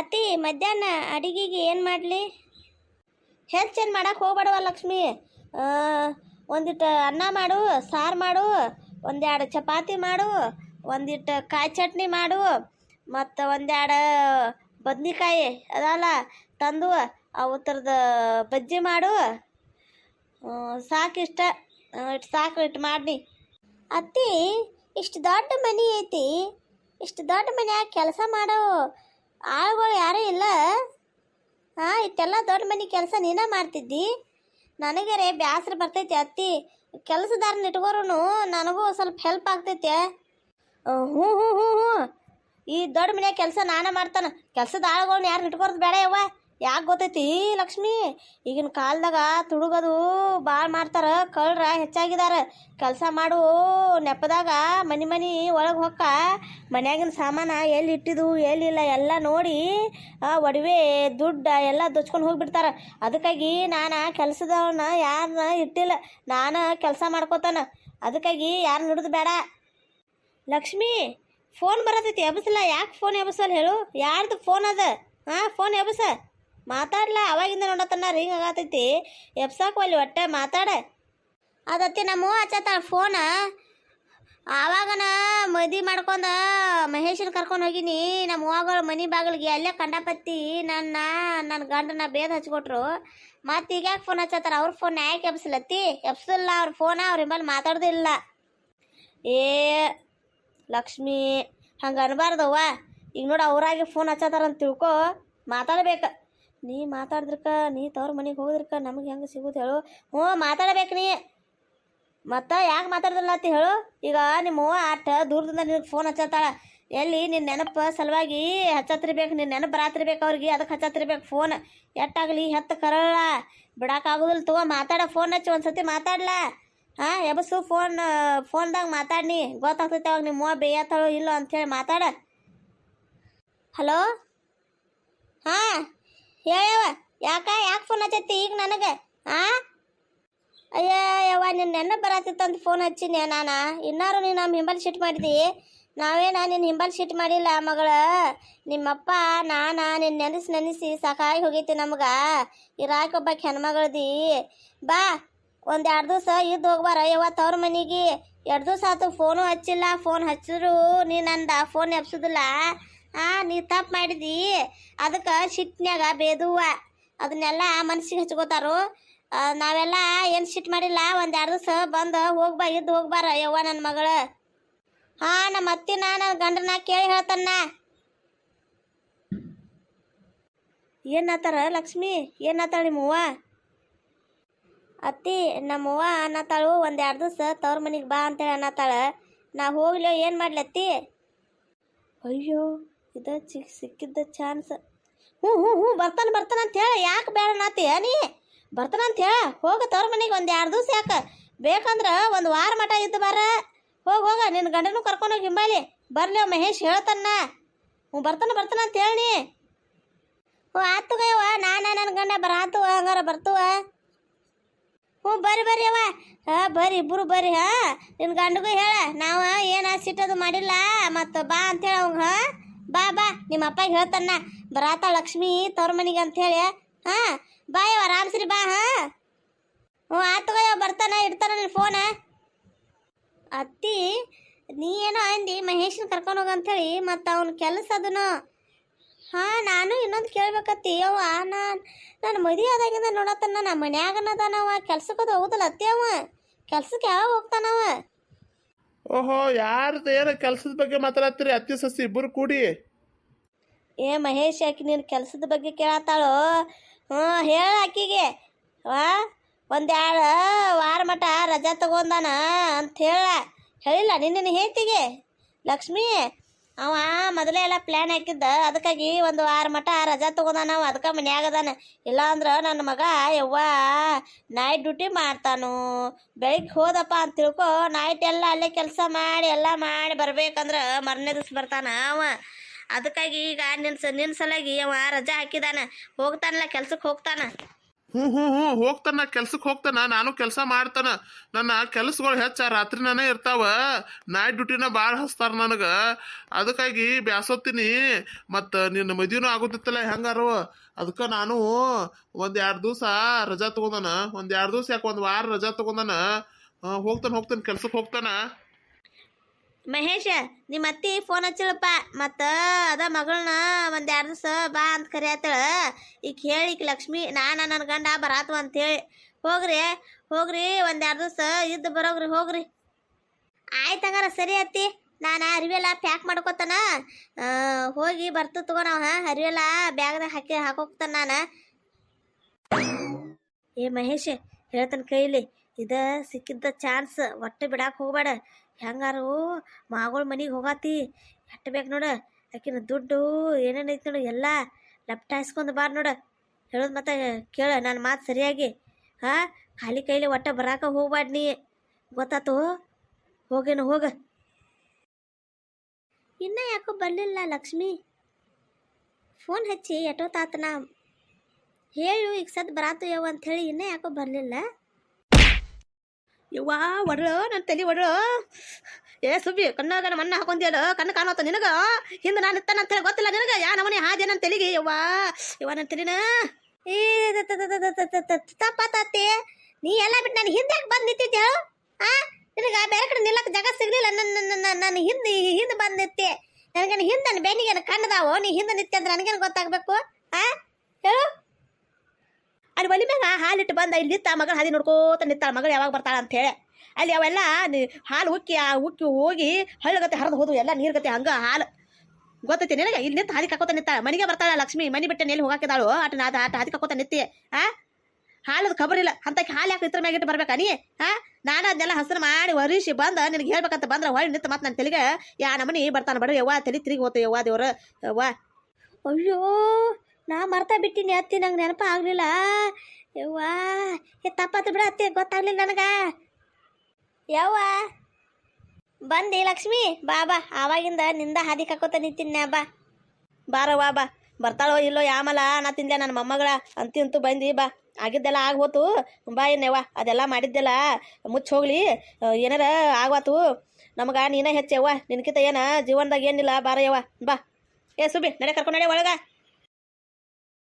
ಅತ್ತಿ, ಮಧ್ಯಾಹ್ನ ಅಡಿಗೆಗೆ ಏನು ಮಾಡಲಿ? ಹೆಚ್ಚೇನು ಮಾಡಕ್ಕೆ ಹೋಗ್ಬೇಡವ ಲಕ್ಷ್ಮಿ? ಒಂದಿಟ್ಟು ಅನ್ನ ಮಾಡು, ಸಾರು ಮಾಡು, ಒಂದೆರಡು ಚಪಾತಿ ಮಾಡು, ಒಂದಿಟ್ಟು ಕಾಯಿ ಚಟ್ನಿ ಮಾಡು, ಮತ್ತು ಒಂದೆರಡು ಬದ್ನಿಕಾಯಿ ಅದಲ್ಲ ತಂದು ಅವು ಥರದ ಬಜ್ಜಿ ಮಾಡು. ಸಾಕಿಷ್ಟ ಇಟ್ಟು ಸಾಕು ಇಟ್ಟು ಮಾಡಿ ಅತ್ತಿ, ಇಷ್ಟು ದೊಡ್ಡ ಮನೆ ಐತಿ, ಇಷ್ಟು ದೊಡ್ಡ ಮನ್ಯಾಗ ಕೆಲಸ ಮಾಡೋ ಆಳುಗಳು ಯಾರೂ ಇಲ್ಲ. ಹಾಂ ಇಷ್ಟೆಲ್ಲ ದೊಡ್ಡ ಮನೆ ಕೆಲಸ ನೀನೇ ಮಾಡ್ತಿದ್ದಿ? ರೇ ಬ್ಯಾಸರ ಬರ್ತೈತಿ ಅತ್ತಿ. ಕೆಲಸದಾರನ ಇಟ್ಕೋರು ನನಗೂ ಸ್ವಲ್ಪ ಹೆಲ್ಪ್ ಆಗ್ತೈತೆ. ಹ್ಞೂ ಹ್ಞೂ ಹ್ಞೂ ಹ್ಞೂ. ಈ ದೊಡ್ಡ ಮನೆ ಕೆಲಸ ನಾನೇ ಮಾಡ್ತಾನೆ. ಕೆಲಸದ ಆಳುಗಳನ್ನ ಯಾರು ಇಟ್ಕೊರ್ದು ಬೇಡ ಯವ್ವ. ಯಾಕೆ ಗೊತ್ತೈತಿ? ಲಕ್ಷ್ಮಿ, ಈಗಿನ ಕಾಲದಾಗ ತುಡುಗದು ಭಾಳ ಮಾಡ್ತಾರ, ಕಳ್ರ ಹೆಚ್ಚಾಗಿದಾರ. ಕೆಲಸ ಮಾಡು, ನೆಪದಾಗ ಮನೆ ಮನೆ ಒಳಗೆ ಹೊಕ್ಕ, ಮನ್ಯಾಗಿನ ಸಾಮಾನ ಎಲ್ಲಿ ಇಟ್ಟಿದ್ದು ಎಲ್ಲಿಲ್ಲ ಎಲ್ಲ ನೋಡಿ ಒಡವೆ, ದುಡ್ಡು ಎಲ್ಲ ದೊಚ್ಕೊಂಡು ಹೋಗಿಬಿಡ್ತಾರ. ಅದಕ್ಕಾಗಿ ನಾನು ಕೆಲಸದವನ್ನ ಯಾರನ್ನ ಇಟ್ಟಿಲ್ಲ, ನಾನು ಕೆಲಸ ಮಾಡ್ಕೋತಾನ. ಅದಕ್ಕಾಗಿ ಯಾರು ನುಡಿದು ಬೇಡ. ಲಕ್ಷ್ಮಿ, ಫೋನ್ ಬರತೈತಿ ಎಬಸಲ್ಲ ಯಾಕೆ ಫೋನ್ ಎಬಸಲ್ಲ ಹೇಳು? ಯಾರ್ದು ಫೋನ್ ಅದ? ಹಾಂ ಫೋನ್ ಎಬಸ. ಮಾತಾಡ್ಲ, ಅವಾಗಿಂದ ನೋಡತನ ರಿಂಗ್ ಆಗತೈತಿ. ಎಪ್ಸಾಕ್ ಅಲ್ಲಿ ಒಟ್ಟೆ ಮಾತಾಡ. ಅದತ್ತಿ ನಮ್ಮ ಹಚ್ಚತ್ತಾಳ ಫೋನ ಆವಾಗನ ಮದಿ ಮಾಡ್ಕೊಂಡ ಮಹೇಶನ್ ಕರ್ಕೊಂಡು ಹೋಗಿನಿ. ನಮ್ಮ ಅವ್ವಗಳು ಮನೆ ಬಾಗಿಲಿಗೆ ಅಲ್ಲೇ ಕಂಡಪತ್ತಿ ನನ್ನ ನನ್ನ ಗಂಡನ ಬೇದ ಹಚ್ಕೊಟ್ರು. ಮತ್ತೆ ಈಗ ಯಾಕೆ ಫೋನ್ ಹಚ್ಚತ್ತಾರ? ಅವ್ರ ಫೋನ್ ಯಾಕೆ ಎಬ್ಸಲತ್ತಿ ಎಬ್ಸಲ್ಲ ಅವ್ರ ಫೋನ ಅವ್ರ ಮೇಲೆ ಮಾತಾಡೋದಿಲ್ಲ. ಏ, ಲಕ್ಷ್ಮಿ, ಹಂಗೆ ಅನ್ಬಾರ್ದವ್ವ. ಈಗ ನೋಡಿ ಅವ್ರಾಗೆ ಫೋನ್ ಹಚ್ಚತ್ತಾರಂತ ತಿಳ್ಕೊ ಮಾತಾಡ್ಬೇಕು. ನೀ ಮಾತಾಡಿದ್ರಕ ನೀ ತವ್ರ ಮನೆಗೆ ಹೋಗಿದ್ರಕ ನಮಗೆ ಹೆಂಗೆ ಸಿಗೋದು ಹೇಳು. ಹ್ಞೂ, ಮಾತಾಡಬೇಕು ನೀ. ಮತ್ತೆ ಯಾಕೆ ಮಾತಾಡ್ದಿಲ್ಲ ಅಂತ ಹೇಳು. ಈಗ ನಿಮ್ಮ ಅವ್ವ ಆಟ ದೂರದಿಂದ ನಿನಗೆ ಫೋನ್ ಹಚ್ಚತ್ತಾಳ. ಎಲ್ಲಿ ನಿನ್ನ ನೆನಪು ಸಲುವಾಗಿ ಹಚ್ಚತ್ತಿರ್ಬೇಕು ನಿನ್ನ ನೆನಪು ಬರಾತಿರ್ಬೇಕು ಅವ್ರಿಗೆ ಅದಕ್ಕೆ ಹಚ್ಚತ್ತಿರ್ಬೇಕು ಫೋನ್ ಎಟ್ಟಾಗಲಿ ಹೆತ್ತ ಕರಳ. ಬಿಡಕ್ಕಾಗೋದಿಲ್ಲ ತಗೋ, ಮಾತಾಡ ಫೋನ್ ಹಚ್ಚಿ ಒಂದು ಸತಿ ಮಾತಾಡ್ಲಾ. ಹಾಂ, ಎಬಸು ಫೋನ್ ಫೋನ್ದಾಗ ಮಾತಾಡ್ನಿ. ಗೊತ್ತಾಗ್ತೈತೆ ಅವಾಗ ನಿಮ್ಮ ಅವ್ವ ಬೇಯತ್ತಾಳೋ ಇಲ್ಲೋ ಅಂಥೇಳಿ ಮಾತಾಡ. ಹಲೋ? ಹಾಂ. ಹೇಳವ ಯಾಕ, ಯಾಕೆ ಫೋನ್ ಹಚ್ಚತಿ ಈಗ ನನಗೆ, ಆ? ಅಯ್ಯ, ಯವ್ವ ನಿನ್ನ ನೆನ್ನ ಬರತ್ತಿತ್ತಂತ ಫೋನ್ ಹಚ್ಚಿನಿ ನಾನು? ಇನ್ನಾರು ನೀನು ನಮ್ಮ ಹಿಂಬಲ್ ಶಿಟ್ ಮಾಡಿದಿ? ನಾವೇನ ನಿನ್ನ ಹಿಂಬಲ್ ಶಿಟ್ ಮಾಡಿಲ್ಲ ಮಗಳ? ನಿಮ್ಮಪ್ಪ, ನಾನ ನಿನ್ನ ನೆನೆಸಿ ನೆನೆಸಿ ಸಾಕಾಗಿ ಹೋಗೈತಿ ನಮ್ಗೆ. ಇರಾಕೊಬ್ಬ ಹೆಣ್ಮಗಳದಿ. ಬಾ, ಒಂದು ಎರಡು ದಿವಸ ಇದ್ದು ಹೋಗ್ಬಾರ. ಯವ್ವ, ತವ್ರ ಮನೆಗೆ. ಎರಡು ದಿವಸ ಆತು ಫೋನು ಹಚ್ಚಿಲ್ಲ. ಫೋನ್ ಹಚ್ಚಿದ್ರು ನೀನು ಅಂದ ಫೋನ್ ಎಬ್ಸುದಿಲ್ಲ ಆ ನೀ ತಪ್ಪು ಮಾಡಿದಿ. ಅದಕ್ಕೆ ಸಿಟ್ಟಿನ್ಯಾಗ ಬೇದುವ ಅದನ್ನೆಲ್ಲ ಮನ್ಸಿಗೆ ಹಚ್ಕೋತಾರು. ನಾವೆಲ್ಲ ಏನು ಶಿಟ್ ಮಾಡಿಲ್ಲ, ಒಂದು ಎರಡು ದಿವಸ ಬಂದು ಹೋಗ್ಬಾ ಇದ್ದು ಹೋಗ್ಬಾರ ಯವ್ವ ನನ್ನ ಮಗಳು. ಹಾಂ ನಮ್ಮ ಅತ್ತಿ ನಾನು ಗಂಡನ ಕೇಳಿ ಹೇಳ್ತಾನ ಏನಾತಾರ ಲಕ್ಷ್ಮಿ? ಏನಾತಾಳ ನಿಮ್ಮವ್ವ ಅತ್ತಿ ನಮ್ಮವ್ವ ಅನ್ನತಾಳು ಒಂದು ಎರಡು ದಿವಸ ತವ್ರ ಮನೆಗೆ ಬಾ ಅಂತೇಳಿ ಅನ್ನತಾಳ ನಾ ಹೋಗ್ಲಿ ಏನು ಮಾಡ್ಲತ್ತಿ ಅಯ್ಯೋ ಇದ ಚಿಕ್ ಸಿಕ್ಕಿದ್ದ ಚಾನ್ಸ್ ಹ್ಞೂ ಹ್ಞೂ ಹ್ಞೂ, ಬರ್ತಾನೆ ಬರ್ತಾನೆ ಅಂತ ಹೇಳ. ಯಾಕೆ ಬೇಡ ನಾತಿಯ ನೀ? ಬರ್ತಾನೆ ಅಂತ ಹೇಳ. ಹೋಗ ತವ್ರ ಮನೆಗೆ ಒಂದು ಎರಡು ದಿವಸ ಯಾಕೆ? ಬೇಕಂದ್ರೆ ಒಂದು ವಾರ ಮಟ ಇದ್ದು ಬರ. ಹೋಗಿ, ಹೋಗ ನಿನ್ನ ಗಂಡನೂ ಕರ್ಕೊಂಡೋಗಿ ಹಿಂಬಾಲಿ. ಬರ್ಲಿ ಮಹೇಶ್ ಹೇಳ್ತಾನ. ಹ್ಞೂ, ಬರ್ತಾನೆ ಬರ್ತಾನೆ ಅಂತ ಹೇಳಿ ಹ್ಞೂ ಆತುಗಯ್ಯವ ನಾನು ನನ್ನ ಗಂಡ ಬರಾತು ಹಂಗಾರ ಬರ್ತವ. ಹ್ಞೂ, ಬರ್ರಿ ಬರ್ರಿ ಅವ್ವ. ಹಾಂ, ಬರ್ರಿ ಇಬ್ಬರು ಬರ್ರಿ, ಹಾ. ನಿನ್ನ ಗಂಡಗೂ ಹೇಳ. ನಾವು ಏನು ಸಿಟ್ಟದು ಮಾಡಿಲ್ಲ. ಮತ್ತು ಬಾ ಅಂತೇಳಿ ಅವಂಗೆ. ಹಾಂ ಬಾ ಬಾ. ನಿಮ್ಮ ಅಪ್ಪಗೆ ಹೇಳ್ತಾನ ಬರಾತ ಲಕ್ಷ್ಮಿ, ತವ್ರ ಮನೆಗೆ ಅಂತೇಳಿ ಹಾಂ? ಬಾ ಯವ ಆರಾಮ್ಸ್ರಿ, ಬಾ, ಹಾಂ? ಹ್ಞೂ, ಆತು ಯಾವ ಬರ್ತಾನ, ಇಡ್ತಾನ ನಿನ್ನ ಫೋನ ಅತ್ತಿ, ನೀ ಏನೋ ಅಂದಿ, ಮಹೇಶನ್ ಕರ್ಕೊಂಡು ಹೋಗ ಅಂತೇಳಿ ಮತ್ತು ಅವ್ನ ಕೆಲಸ ಅದನ್ನು ಹಾಂ, ನಾನು ಇನ್ನೊಂದು ಕೇಳ್ಬೇಕತ್ತಿ. ಯವ್ವ, ನಾನು ನಾನು ಮದುವೆ ಆದಾಗಿಂದ ನೋಡತ್ತಾನ ನಮ್ಮ ಮನ್ಯಾಗನದಾನವ ಕೆಲ್ಸಕ್ಕದು ಹೋಗುದಿಲ್ಲ ಅತ್ತಿ ಅವ ಕೆಲ್ಸಕ್ಕೆ ಯಾವಾಗ ಹೋಗ್ತಾನವ ಓಹೋ, ಯಾರ್ದು ಏನು ಕೆಲಸದ ಬಗ್ಗೆ ಮಾತಾಡತ್ತೀರಿ? ಅತ್ತಿ, ಸಸಿ ಇಬ್ಬರು ಕೂಡಿ. ಏ, ಮಹೇಶ್, ಆಕಿ ನೀನು ಕೆಲಸದ ಬಗ್ಗೆ ಕೇಳತ್ತಾಳು? ಹ್ಞೂ, ಹೇಳ ಆಕಿಗೆ. ವಾ ಒಂದೆರಡು ವಾರ ಮಟ ರಜಾ ತಗೊಂಡಾನ ಅಂತ ಹೇಳ. ಹೇಳಿಲ್ಲ ನಿನ್ನ ಹೇಳ್ತಿಗೆ ಲಕ್ಷ್ಮಿ ಅವ ಮೊದಲೇ ಎಲ್ಲ ಪ್ಲ್ಯಾನ್ ಹಾಕಿದ್ದ. ಅದಕ್ಕಾಗಿ ಒಂದು ವಾರ ಮಟ ರಜಾ ತಗೊಂಡಾನ ಅವ. ಅದಕ್ಕೆ ಇಲ್ಲ ಅಂದ್ರೆ ನನ್ನ ಮಗ ಯವ್ವ ನೈಟ್ ಡ್ಯೂಟಿ ಮಾಡ್ತಾನು. ಬೆಳಿಗ್ಗೆ ಹೋದಪ್ಪ ಅಂತ ತಿಳ್ಕೊ ನೈಟ್ ಎಲ್ಲ ಅಲ್ಲೇ ಕೆಲಸ ಮಾಡಿ, ಎಲ್ಲ ಮಾಡಿ ಬರ್ಬೇಕಂದ್ರೆ ಮರನೇ ದಿವ್ಸ ಬರ್ತಾನ ಅವ. ಅದಕ್ಕಾಗಿ ಈಗ ನಿನ್ನ ನಿನ್ನ ಅವ ರಜಾ ಹಾಕಿದಾನ. ಹೋಗ್ತಾನಲ್ಲ ಕೆಲ್ಸಕ್ಕೆ ಹೋಗ್ತಾನ. ಹ್ಞೂ ಹ್ಞೂ ಹ್ಞೂ ಹೋಗ್ತಾನ ಕೆಲ್ಸಕ್ಕೆ ಹೋಗ್ತಾನ, ನಾನು ಕೆಲಸ ಮಾಡ್ತಾನ. ನನ್ನ ಕೆಲಸಗಳು ಹೆಚ್ಚ ರಾತ್ರಿನೇ ಇರ್ತಾವ. ನೈಟ್ ಡ್ಯೂಟಿನ ಭಾಳ ಹಚ್ತಾರೆ ನನಗೆ. ಅದಕ್ಕಾಗಿ ಬ್ಯಾಸೋತೀನಿ ಮತ್ತು ನಿನ್ನ ಮದುವೆನೂ ಆಗೋದಿತ್ತಲ್ಲ ಹೆಂಗಾರು? ಅದಕ್ಕೆ ನಾನು ಒಂದು ಎರಡು ದಿವಸ ರಜಾ ತಗೊಂಡನ. ಒಂದು ಎರಡು ದಿವಸ ಯಾಕೆ ಒಂದು ವಾರ ರಜಾ ತಗೊಂಡನ? ಹೋಗ್ತಾನೆ ಹೋಗ್ತಾನೆ ಕೆಲ್ಸಕ್ಕೆ ಹೋಗ್ತಾನ. ಮಹೇಶ ನಿಮ್ಮ ಅತ್ತಿ ಫೋನ್ ಹಚ್ಚಳಪ್ಪ ಮತ್ತು ಅದ ಮಗಳನ್ನ ಒಂದು ಎರಡು ದಿವಸ ಬಾ ಅಂತ ಕರಿಯತ್ತಳ ಈಗ ಹೇಳಿ ಈಗ ಲಕ್ಷ್ಮಿ, ನಾನು ನನ್ನ ಗಂಡ ಬರಾತು ಅಂತೇಳಿ ಹೋಗ್ರಿ ಹೋಗ್ರಿ ಒಂದು ಎರಡು ದಿವಸ ಇದ್ದು ಬರೋಗ್ರಿ, ಹೋಗ್ರಿ. ಆಯ್ತು ಹಂಗಾರ, ಸರಿ ಅತ್ತಿ. ನಾನು ಅರಿವೆಲ್ಲ ಪ್ಯಾಕ್ ಮಾಡ್ಕೊತಾನ. ಹೋಗಿ ಬರ್ತು ತಗೋ ನಾವು ಅರಿವೆಲ್ಲ ಬ್ಯಾಗ್ದಾಗ ಹಾಕಿ ಹಾಕೋಗ್ತಾನ ನಾನು. ಏ ಮಹೇಶ್, ಹೇಳ್ತಾನೆ ಕೈಲಿ ಇದ ಸಿಕ್ಕಿದ್ದ ಚಾನ್ಸ್ ಒಟ್ಟು ಬಿಡಾಕ್ ಹೋಗ್ಬೇಡ. ಹೆಂಗಾರು ಮಾಗಳ ಮನೆಗೆ ಹೋಗಾತಿ. ಬೇಕು ನೋಡ. ಆಕಿನ ದುಡ್ಡು ಏನೇನು ಐತಿ ನೋಡು ಎಲ್ಲ ಲಪ್ಟಾಯಿಸ್ಕೊಂಡು ಬಾರ್ ನೋಡ. ಹೇಳೋದು ಮತ್ತೆ ಕೇಳ ನನ್ನ ಮಾತು ಸರಿಯಾಗಿ. ಹಾಂ? ಖಾಲಿ ಕೈಲಿ ಒಟ್ಟ ಬರಾಕ ಹೋಗ್ಬೇಡ ನೀ. ಗೊತ್ತಾತು? ಹೋಗೇನು ಹೋಗ. ಇನ್ನ ಯಾಕೋ ಬರಲಿಲ್ಲ ಲಕ್ಷ್ಮಿ. ಫೋನ್ ಹಚ್ಚಿ ಎಷ್ಟೊತ್ತಾತನ ಹೇಳು, ಈಗ ಸದ್ ಬರಾತು ಯಾವ ಹೇಳಿ ಇನ್ನೂ ಯಾಕೋ ಬರಲಿಲ್ಲ. ಯವ್ವಾ ಒಡ್ರು ನನ್ನ ತಲೆ ಒಡ್ರು ಏ, ಸುಬ್ಬಿ, ಕಣ್ಣಾಗ ಮಣ್ಣ ಹಾಕೊಂದಿಯಲ್ಲ ಕಣ್ಣು ಕಾಣೋತ ನಿನಗ? ಹಿಂದೆ ನಾನು ಇತ್ತ ಅಂತ ಹೇಳಿ ಗೊತ್ತಿಲ್ಲ ನಿನಗ? ಯಾ, ನಮ್ಮನೆ ಹಾದಿ ನನ್ನ ತಲೆಗೆ? ಯವ್ವಾ, ಯವ್ವ ನನ್ನ ತಲೆನ? ಏ ನೀ ಎಲ್ಲ ಬಿಟ್ಟು ನಾನು ಹಿಂದೆ ಬಂದು ನಿಂತಿದ್ದೆ ಹೇಳು ಆ, ನಿನಗ ಬೇರೆ ಕಡೆ ನಿಲ್ಲಕ್ಕೆ ಜಾಗ ಸಿಗ್ಲಿಲ್ಲ ನನ್ನ ನನ್ನ ನನ್ನ ಹಿಂದೆ ಹಿಂದೆ ಬಂದು ನಿಂತೆ. ನನಗೇನು ಹಿಂದೆ ಬೆನ್ನಿಗೆ ಕಣ್ಣದಾವೋ? ನೀ ಹಿಂದೆ ನಿತ್ತೆ ಅಂದ್ರೆ ನನಗೇನು ಗೊತ್ತಾಗಬೇಕು? ಆ, ಹೇಳು. ಅಲ್ಲಿ ಒಲಿ ಮ್ಯಾಗ ಹಾಲಿಟ್ಟು ಬಂದ, ಇಲ್ಲಿ ನಿತ್ತ ಮಗಳು ಹಾದಿ ನೋಡ್ಕೋತ ನಿತ್ತಾಳ ಮಗಳು ಯಾವಾಗ ಬರ್ತಾಳ ಅಂತ ಹೇಳಿ. ಅಲ್ಲಿ ಅವೆಲ್ಲ ನಿ- ಹಾಲು ಉಕ್ಕಿ, ಆ ಉಕ್ಕಿ ಹೋಗಿ ಹಳ್ಳಗತ್ತೆ ಹರಿದು ಹೋದು ಎಲ್ಲ ನೀರ್ಗತ್ತೆ ಹಂಗೆ ಹಾಲು. ಗೊತ್ತೈತಿ ನಿನಗೆ? ಇಲ್ಲಿ ನಿಂತು ಹಾದಿ ಕಾಕೋತ ನಿತ್ತ ಮನೆಗೆ ಬರ್ತಾಳ ಲಕ್ಷ್ಮಿ. ಮನೆ ಬಿಟ್ಟೆ ಎಲ್ಲಿ ಹೋಗಾಕಿದಾಳು? ಆಟ ನಾದ, ಆಟ ಹಾದಿ ಕಾಕೋತ ನಿತ್ತಿ ಆ? ಹಾಲದ ಖಬರಿಲ್ಲ ಅಂತಕ್ಕೆ ಹಾಲು ಯಾಕೆ ಇತ್ರ ಮ್ಯಾಗಿಟ್ಟು ಬರ್ಬೇಕಾ ನೀ? ಹಾ ನಾನು ಅದನ್ನೆಲ್ಲ ಹಸಿರು ಮಾಡಿ ವರಿಸಿ ಬಂದ, ನಿನಗೆ ಹೇಳ್ಬೇಕಂತ ಬಂದ್ರೆ ಹೊಳ್ಳಿ ನಿಂತು ಮತ್ತೆ ನನ್ನ ತಲೆಗೆ. ಯಾ ನಮ್ಮನಿ ಬರ್ತಾನೆ ಬಡ ಯವ್ವ ತಲೆ ತಿರುಗಿ ಹೋತ. ಯವ್ವ ದೇವ್ರ. ಯವ್ವ. ಅಯ್ಯೋ! ನಾ ಮರ್ತಾ ಬಿಟ್ಟಿನಿ ಅತ್ತಿ, ನಂಗೆ ನೆನಪ ಆಗಲಿಲ್ಲ. ಯವ್ವ ಏ ತಪ್ಪಾತು ಬಿಡ ಅತ್ತಿ, ಗೊತ್ತಾಗ್ಲಿಲ್ಲ ನನಗ. ಯವ್ವ, ಬಂದಿ ಲಕ್ಷ್ಮಿ, ಬಾ ಬಾ, ಆವಾಗಿಂದ ನಿಂದ ಹಾದಿ ಕಾಕೋತ ನಿಂತಿನ ಬಾ. ಬಾರವ್ವ ಬಾ. ಬರ್ತಾಳೋ ಇಲ್ಲೋ ಯಾಮಲ, ನಾ ತಿಂದೆ ನನ್ನ ಮೊಮ್ಮಗಳ, ಅಂತಿ ಅಂತೂ ಬಂದಿ, ಬಾ. ಆಗಿದ್ದೆಲ್ಲ ಆಗ್ಬೋತು ಬಾ ಏನೇವ ಅದೆಲ್ಲ ಮಾಡಿದ್ದೆಲ್ಲ ಮುಚ್ಚಿ ಹೋಗ್ಲಿ. ಏನಾರ ಆಗ್ವಾತು. ನಮಗ ನೀನ ಹೆಚ್ಚವ್ವ ನಿನ್ಕಿತ ಏನ, ಜೀವನದಾಗ ಏನಿಲ್ಲ ಬಾರಯ್ಯವ್ವ ಬಾ. ಏ ಸುಬಿ ನಡೆ ಕರ್ಕೊಂಡು ಒಳಗ.